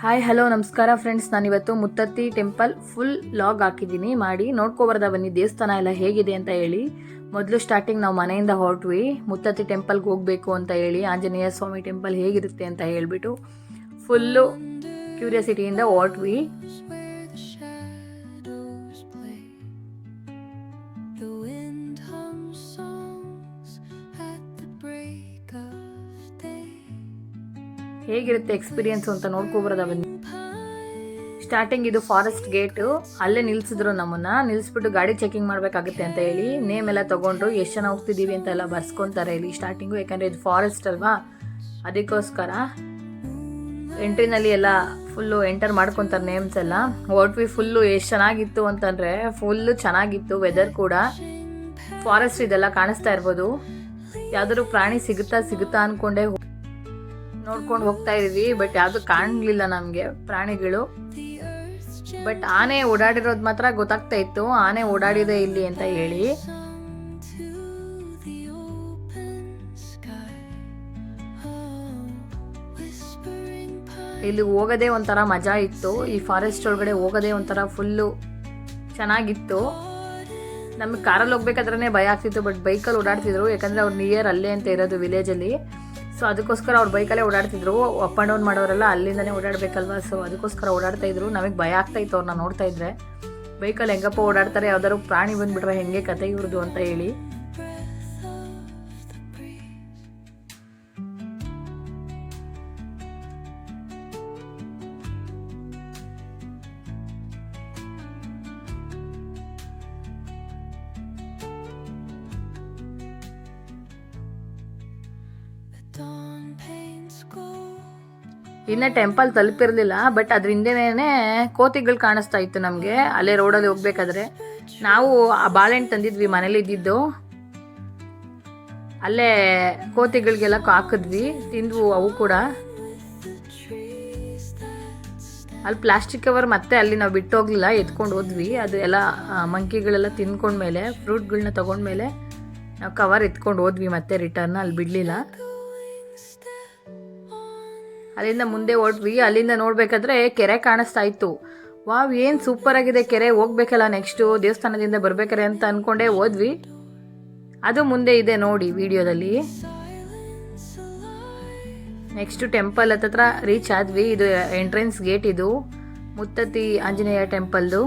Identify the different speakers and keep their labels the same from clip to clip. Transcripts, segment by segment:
Speaker 1: Hi hello ನಮಸ್ಕಾರ friends ನಾನಿವತ್ತು Muthathi temple full log ಹಾಕಿದ್ದೀನಿ. ಮಾಡಿ ನೋಡ್ಕೊಬರ್ದ ಬನ್ನಿ. ದೇವಸ್ಥಾನ ಎಲ್ಲ ಹೇಗಿದೆ ಅಂತ ಹೇಳಿ. ಮೊದಲು ಸ್ಟಾರ್ಟಿಂಗ್ ನಾವು ಮನೆಯಿಂದ ಹೊರಟ್ವಿ. ಮುತ್ತತ್ತಿ ಟೆಂಪಲ್ಗೆ ಹೋಗಬೇಕು ಅಂತ ಹೇಳಿ. ಆಂಜನೇಯ ಸ್ವಾಮಿ ಟೆಂಪಲ್ ಹೇಗಿರುತ್ತೆ ಅಂತ ಹೇಳ್ಬಿಟ್ಟು ಫುಲ್ಲು ಕ್ಯೂರಿಯಾಸಿಟಿಯಿಂದ ಹೊರಟ್ವಿ. ಹೇಗಿರುತ್ತೆ ಎಕ್ಸ್ಪೀರಿಯನ್ಸ್ ಅಂತ ನೋಡ್ಕೊಬರೋದ ಬನ್ನಿ ಸ್ಟಾರ್ಟಿಂಗ್ ಇದು ಫಾರೆಸ್ಟ್ ಗೇಟು ಅಲ್ಲೇ ನಿಲ್ಸಿದ್ರು ನಮ್ಮನ್ನ. ನಿಲ್ಸ್ಬಿಟ್ಟು ಗಾಡಿ ಚೆಕಿಂಗ್ ಮಾಡಬೇಕಾಗುತ್ತೆ ಅಂತ ಹೇಳಿ ನೇಮ್ ಎಲ್ಲ ತಗೊಂಡ್ರು, ಎಷ್ಟು ಜನ ಹೋಗ್ತಿದ್ದೀವಿ ಅಂತ ಎಲ್ಲ ಬರ್ಸ್ಕೊಂತಾರೆ ಇಲ್ಲಿ ಸ್ಟಾರ್ಟಿಂಗು ಯಾಕಂದರೆ ಇದು ಫಾರೆಸ್ಟ್ ಅಲ್ವಾ? ಅದಕ್ಕೋಸ್ಕರ ಎಂಟ್ರಿನಲ್ಲಿ ಎಲ್ಲ ಫುಲ್ಲು ಎಂಟರ್ ಮಾಡ್ಕೊತಾರೆ ನೇಮ್ಸ್ ಎಲ್ಲ. ವಿ ಫುಲ್ಲು ಎಷ್ಟು ಚೆನ್ನಾಗಿತ್ತು ಅಂತಂದರೆ ಫುಲ್ಲು ಚೆನ್ನಾಗಿತ್ತು ವೆದರ್ ಕೂಡ. ಫಾರೆಸ್ಟ್ ಇದೆಲ್ಲ ಕಾಣಿಸ್ತಾ ಇರ್ಬೋದು. ಯಾವ್ದಾದ್ರು ಪ್ರಾಣಿ ಸಿಗುತ್ತಾ ಸಿಗುತ್ತಾ ಅನ್ಕೊಂಡೆ ನೋಡ್ಕೊಂಡು ಹೋಗ್ತಾ ಇದೀವಿ ಬಟ್ ಯಾವುದು ಕಾಣಲಿಲ್ಲ ನಮಗೆ ಪ್ರಾಣಿಗಳು. ಬಟ್ ಆನೆ ಓಡಾಡಿರೋದು ಮಾತ್ರ ಗೊತ್ತಾಗ್ತಾ ಇತ್ತು, ಆನೆ ಓಡಾಡಿದೆ ಇಲ್ಲಿ ಅಂತ ಹೇಳಿ. ಇಲ್ಲಿ ಹೋಗೋದೇ ಒಂಥರ ಮಜಾ ಇತ್ತು, ಈ ಫಾರೆಸ್ಟ್ ಒಳಗಡೆ ಹೋಗೋದೇ ಒಂಥರ ಫುಲ್ಲು ಚೆನ್ನಾಗಿತ್ತು. ನಮಗೆ ಕಾರಲ್ಲಿ ಹೋಗ್ಬೇಕಾದ್ರೆ ಭಯ ಆಗ್ತಿತ್ತು ಬಟ್ ಬೈಕಲ್ಲಿ ಓಡಾಡ್ತಿದ್ರು, ಯಾಕಂದರೆ ಅವ್ರು ನಿಯರ್ ಅಲ್ಲೇ ಅಂತ ಇರೋದು ವಿಲೇಜಲ್ಲಿ ಸೊ ಅದಕ್ಕೋಸ್ಕರ ಅವ್ರು ಬೈಕಲ್ಲೇ ಓಡಾಡ್ತಿದ್ರು. ಅಪ್ ಆ್ಯಂಡ್ ಡೌನ್ ಮಾಡೋರೆಲ್ಲ ಅಲ್ಲಿಂದನೇ ಓಡಾಡಬೇಕಲ್ವಾ? ಸೊ ಅದಕ್ಕೋಸ್ಕರ ಓಡಾಡ್ತಾ ಇದ್ರು. ನಮಗೆ ಭಯ ಆಗ್ತಾ ಇತ್ತು ಅವ್ರನ್ನ ನೋಡ್ತಾ ಇದ್ರೆ. ಬೈಕಲ್ಲಿ ಹೆಂಗಪ್ಪ ಓಡಾಡ್ತಾರೆ, ಯಾವ್ದಾದ್ರು ಪ್ರಾಣಿ ಬಂದ್ಬಿಟ್ರೆ ಹೆಂಗೆ ಕತೆ ಇವ್ರದ್ದು ಅಂತ ಹೇಳಿ. ಇನ್ನು ಟೆಂಪಲ್ ತಲುಪಿರ್ಲಿಲ್ಲ ಬಟ್ ಅದ್ರ ಹಿಂದೆನೇ ಕೋತಿಗಳು ಕಾಣಿಸ್ತಾ ಇತ್ತು ನಮಗೆ. ಅಲ್ಲೇ ರೋಡಲ್ಲಿ ಹೋಗ್ಬೇಕಾದ್ರೆ. ನಾವು ಆ ಬಾಳೆಹಣ್ಣು ತಂದಿದ್ವಿ, ಮನೇಲಿ ಇದ್ದಿದ್ದು. ಅಲ್ಲೇ ಕೋತಿಗಳಿಗೆಲ್ಲ ಹಾಕಿದ್ವಿ, ತಿಂದ್ವು ಅವು ಕೂಡ. ಅಲ್ಲಿ ಪ್ಲಾಸ್ಟಿಕ್ ಕವರ್ ಮತ್ತೆ ಅಲ್ಲಿ ನಾವು ಬಿಟ್ಟು ಹೋಗ್ಲಿಲ್ಲ, ಎತ್ಕೊಂಡು ಹೋದ್ವಿ. ಅದು ಎಲ್ಲ ಮಂಕಿಗಳೆಲ್ಲ ತಿನ್ಕೊಂಡ್ಮೇಲೆ ಫ್ರೂಟ್ಗಳನ್ನ ತಗೊಂಡ್ಮೇಲೆ ನಾವು ಕವರ್ ಎತ್ಕೊಂಡು ಹೋದ್ವಿ ಮತ್ತೆ ರಿಟರ್ನ್ ಅಲ್ಲಿ ಬಿಡಲಿಲ್ಲ. ಅಲ್ಲಿಂದ ಮುಂದೆ ಹೊರಟ್ವಿ ಅಲ್ಲಿಂದ ನೋಡಬೇಕಾದ್ರೆ ಕೆರೆ ಕಾಣಿಸ್ತಾ ಇತ್ತು. ವಾವ್, ಏನು ಸೂಪರ್ ಆಗಿದೆ ಕೆರೆ. ಹೋಗ್ಬೇಕಲ್ಲ ನೆಕ್ಸ್ಟು ದೇವಸ್ಥಾನದಿಂದ ಬರ್ಬೇಕಾರೆ ಅಂತ ಅನ್ಕೊಂಡೇ ಹೋದ್ವಿ. ಅದು ಮುಂದೆ ಇದೆ ನೋಡಿ ವಿಡಿಯೋದಲ್ಲಿ. ನೆಕ್ಸ್ಟ್ ಟೆಂಪಲ್ ಹತ್ರ ರೀಚ್ ಆದ್ವಿ. ಇದು ಎಂಟ್ರೆನ್ಸ್ ಗೇಟ್ ಇದು. ಮುತ್ತತಿ ಆಂಜನೇಯ ಟೆಂಪಲ್ದು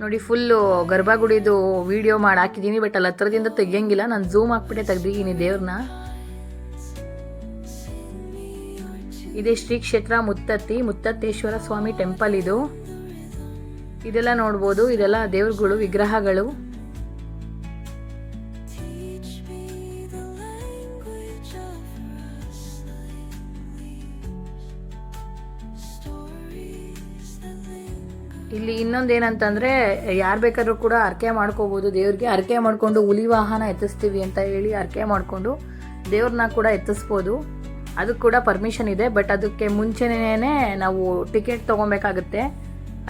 Speaker 1: ನೋಡಿ ಫುಲ್ಲು ಗರ್ಭಗುಡಿದು ವಿಡಿಯೋ ಮಾಡಿ ಹಾಕಿದ್ದೀನಿ ಬಟ್ ಅಲ್ಲಿ ಹತ್ರದಿಂದ ತೆಗಿಯಂಗಿಲ್ಲ. ನಾನು ಝೂಮ್ ಹಾಕ್ಬಿಟ್ಟೆ ತೆಗ್ದಿದ್ದೀನಿ ದೇವ್ರನ್ನ. ಇದೇ ಶ್ರೀ ಕ್ಷೇತ್ರ ಮುತ್ತತ್ತಿ, ಮುತ್ತತ್ತೇಶ್ವರ ಸ್ವಾಮಿ ಟೆಂಪಲ್ ಇದು ಇದೆಲ್ಲ ನೋಡ್ಬೋದು, ಇದೆಲ್ಲ ದೇವ್ರುಗಳು, ವಿಗ್ರಹಗಳು. ಇಲ್ಲಿ ಇನ್ನೊಂದೇನಂತಂದ್ರೆ, ಯಾರು ಬೇಕಾದ್ರೂ ಕೂಡ ಅರ್ಕೆ ಮಾಡ್ಕೋಬಹುದು ದೇವ್ರಿಗೆ ಅರ್ಕೆ ಮಾಡಿಕೊಂಡು ಹುಲಿ ವಾಹನ ಎತ್ತಿಸ್ತೀವಿ ಅಂತ ಹೇಳಿ ಅರ್ಕೆ ಮಾಡಿಕೊಂಡು ದೇವ್ರನ್ನ ಕೂಡ ಎತ್ತಿಸ್ಬೋದು ಅದಕ್ಕೆ ಕೂಡ ಪರ್ಮಿಷನ್ ಇದೆ ಬಟ್ ಅದಕ್ಕೆ ಮುಂಚೆನೇ ನಾವು ಟಿಕೆಟ್ ತೊಗೊಬೇಕಾಗುತ್ತೆ.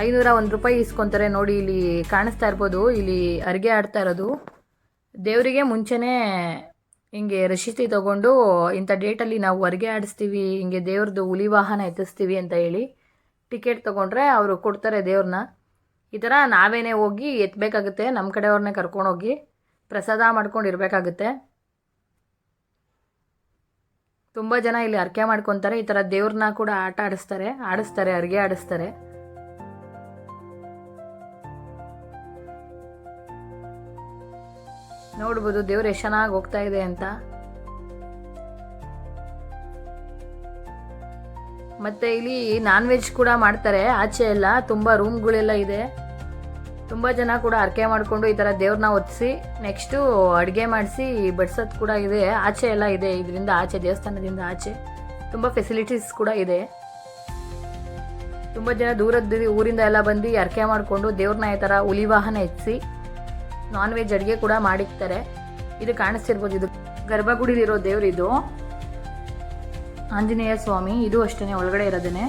Speaker 1: ಐನೂರ ಒಂದು ರೂಪಾಯಿ ಇಸ್ಕೊತಾರೆ ನೋಡಿ, ಇಲ್ಲಿ ಕಾಣಿಸ್ತಾ ಇರ್ಬೋದು, ಇಲ್ಲಿ ಅರಿಗೆ ಆಡ್ತಾ ಇರೋದು. ದೇವರಿಗೆ ಮುಂಚೆನೇ ಹಿಂಗೆ ರಶೀತಿ ತಗೊಂಡು ಇಂಥ ಡೇಟಲ್ಲಿ ನಾವು ಹೊರಗೆ ಆಡಿಸ್ತೀವಿ, ಹಿಂಗೆ ದೇವ್ರದ್ದು ಹುಲಿ ವಾಹನ ಎತ್ತಿಸ್ತೀವಿ ಅಂತ ಹೇಳಿ ಟಿಕೆಟ್ ತೊಗೊಂಡ್ರೆ ಅವರು ಕೊಡ್ತಾರೆ ದೇವ್ರನ್ನ ಈ ಥರ ನಾವೇನೇ ಹೋಗಿ ಎತ್ತಬೇಕಾಗುತ್ತೆ ನಮ್ಮ ಕಡೆಯವ್ರನ್ನೇ ಕರ್ಕೊಂಡೋಗಿ ಪ್ರಸಾದ ಮಾಡ್ಕೊಂಡು ಇರಬೇಕಾಗುತ್ತೆ. ತುಂಬ ಜನ ಇಲ್ಲಿ ಅರ್ಕೆ ಮಾಡ್ಕೊತಾರೆ. ಈ ತರ ದೇವ್ರನ್ನ ಕೂಡ ಆಟ ಆಡಿಸ್ತಾರೆ. ಆಡಿಸ್ತಾರೆ, ಅರ್ಗೆ ಆಡಿಸ್ತಾರೆ. ನೋಡ್ಬೋದು ದೇವ್ರು ಎಷ್ಟು ಚೆನ್ನಾಗಿ ಹೋಗ್ತಾ ಇದೆ ಅಂತ. ಮತ್ತೆ ಇಲ್ಲಿ ನಾನ್ ವೆಜ್ ಕೂಡ ಮಾಡ್ತಾರೆ. ಆಚೆ ಎಲ್ಲ ತುಂಬಾ ರೂಮ್ಗಳೆಲ್ಲ ಇದೆ. ತುಂಬ ಜನ ಕೂಡ ಅರ್ಕೆ ಮಾಡಿಕೊಂಡು ಈ ಥರ ದೇವ್ರನ್ನ ಒತ್ತಿಸಿ ನೆಕ್ಸ್ಟು ಅಡುಗೆ ಮಾಡಿಸಿ ಬಡ್ಸೋದು ಕೂಡ ಇದೆ. ಆಚೆ ಎಲ್ಲ ಇದೆ. ಇದರಿಂದ ಆಚೆ, ದೇವಸ್ಥಾನದಿಂದ ಆಚೆ ತುಂಬ ಫೆಸಿಲಿಟೀಸ್ ಕೂಡ ಇದೆ. ತುಂಬ ಜನ ದೂರದ ಊರಿಂದ ಎಲ್ಲ ಬಂದು ಅರ್ಕೆ ಮಾಡಿಕೊಂಡು ದೇವ್ರನ್ನ ಈ ಥರ ಹುಲಿ ವಾಹನ ಹೆಚ್ಚಿಸಿ ನಾನ್ ವೆಜ್ ಅಡುಗೆ ಕೂಡ ಮಾಡಿರ್ತಾರೆ ಇದು ಕಾಣಿಸ್ತಿರ್ಬೋದು. ಇದು ಗರ್ಭಗುಡಿಲಿರೋ ದೇವ್ರಿದು. ಆಂಜನೇಯ ಸ್ವಾಮಿ. ಇದು ಅಷ್ಟೇ ಒಳಗಡೆ ಇರೋದೇನೆ.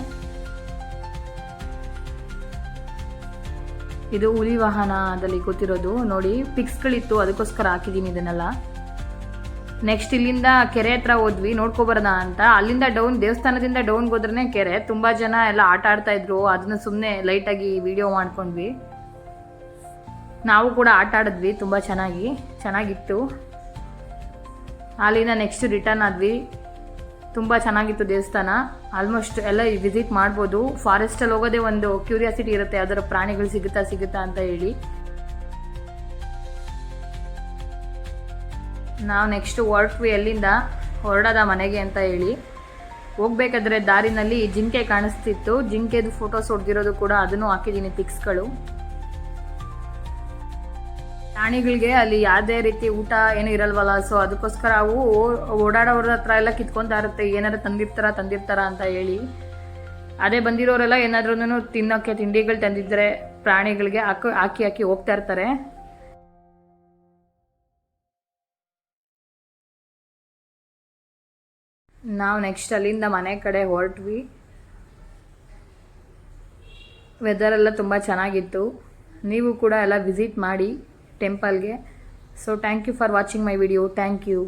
Speaker 1: ಇದು ಹುಲಿ ವಾಹನದಲ್ಲಿ ಕೂತಿರೋದು. ನೋಡಿ ಪಿಕ್ಸ್ಗಳಿತ್ತು ಅದಕ್ಕೋಸ್ಕರ ಹಾಕಿದ್ದೀನಿ ಇದನ್ನೆಲ್ಲ. ನೆಕ್ಸ್ಟ್ ಇಲ್ಲಿಂದ ಕೆರೆ ಹತ್ರ ಹೋದ್ವಿ ನೋಡ್ಕೋಬಾರದ ಅಂತ. ಅಲ್ಲಿಂದ ಡೌನ್ ದೇವಸ್ಥಾನದಿಂದ ಡೌನ್ ಹೋದ್ರೆ ಕೆರೆ. ತುಂಬ ಜನ ಎಲ್ಲ ಆಟ ಆಡ್ತಾ ಇದ್ರು. ಅದನ್ನ ಸುಮ್ಮನೆ ಲೈಟಾಗಿ ವಿಡಿಯೋ ಮಾಡ್ಕೊಂಡ್ವಿ. ನಾವು ಕೂಡ ಆಟ ಆಡಿದ್ವಿ, ತುಂಬ ಚೆನ್ನಾಗಿ. ಚೆನ್ನಾಗಿತ್ತು. ಅಲ್ಲಿಂದ ನೆಕ್ಸ್ಟ್ ರಿಟರ್ನ್ ಆದ್ವಿ. ತುಂಬ ಚೆನ್ನಾಗಿತ್ತು ದೇವಸ್ಥಾನ. ಆಲ್ಮೋಸ್ಟ್ ಎಲ್ಲ ವಿಸಿಟ್ ಮಾಡ್ಬೋದು. ಫಾರೆಸ್ಟಲ್ಲಿ ಹೋಗೋದೇ ಒಂದು ಕ್ಯೂರಿಯಾಸಿಟಿ ಇರುತ್ತೆ ಯಾವ್ದಾರ ಪ್ರಾಣಿಗಳು ಸಿಗುತ್ತಾ ಸಿಗುತ್ತಾ ಅಂತ ಹೇಳಿ. ನಾವು ನೆಕ್ಸ್ಟ್ ಹೊರಟ್ವಿ ಎಲ್ಲಿಂದ ಹೊರಡದ ಮನೆಗೆ ಅಂತ ಹೇಳಿ. ಹೋಗ್ಬೇಕಾದ್ರೆ ದಾರಿನಲ್ಲಿ ಜಿಂಕೆ ಕಾಣಿಸ್ತಿತ್ತು. ಜಿಂಕೆದು ಫೋಟೋಸ್ ಹೊಡೆದಿರೋದು ಕೂಡ ಅದನ್ನು ಹಾಕಿದ್ದೀನಿ ಪಿಕ್ಸ್ಗಳು ಪ್ರಾಣಿಗಳಿಗೆ ಅಲ್ಲಿ ಯಾವುದೇ ರೀತಿ ಊಟ ಏನು ಇರಲ್ವಲ್ಲ. ಸೊ ಅದಕ್ಕೋಸ್ಕರ ಅವು ಓಡಾಡೋರ ಹತ್ರ ಎಲ್ಲ ಕಿತ್ಕೊಂತಾ ಇರುತ್ತೆ. ಏನಾದ್ರು ತಂದಿರ್ತಾರ ತಂದಿರ್ತಾರ ಅಂತ ಹೇಳಿ. ಅದೇ ಬಂದಿರೋರೆಲ್ಲ ಏನಾದ್ರೂ ತಿನ್ನೋಕ್ಕೆ ತಿಂಡಿಗಳು ತಂದಿದ್ರೆ ಪ್ರಾಣಿಗಳಿಗೆ ಹಾಕಿ ಹಾಕಿ ಹಾಕಿ ಹೋಗ್ತಾ ಇರ್ತಾರೆ. ನಾವು ನೆಕ್ಸ್ಟ್ ಅಲ್ಲಿಂದ ಮನೆ ಕಡೆ ಹೊರಟ್ವಿ. ವೆದರ್ ಎಲ್ಲ ತುಂಬ ಚೆನ್ನಾಗಿತ್ತು. ನೀವು ಕೂಡ ಎಲ್ಲ ವಿಸಿಟ್ ಮಾಡಿ. ಟೆಂಪಲ್ಗೆ so thank you for watching my video thank you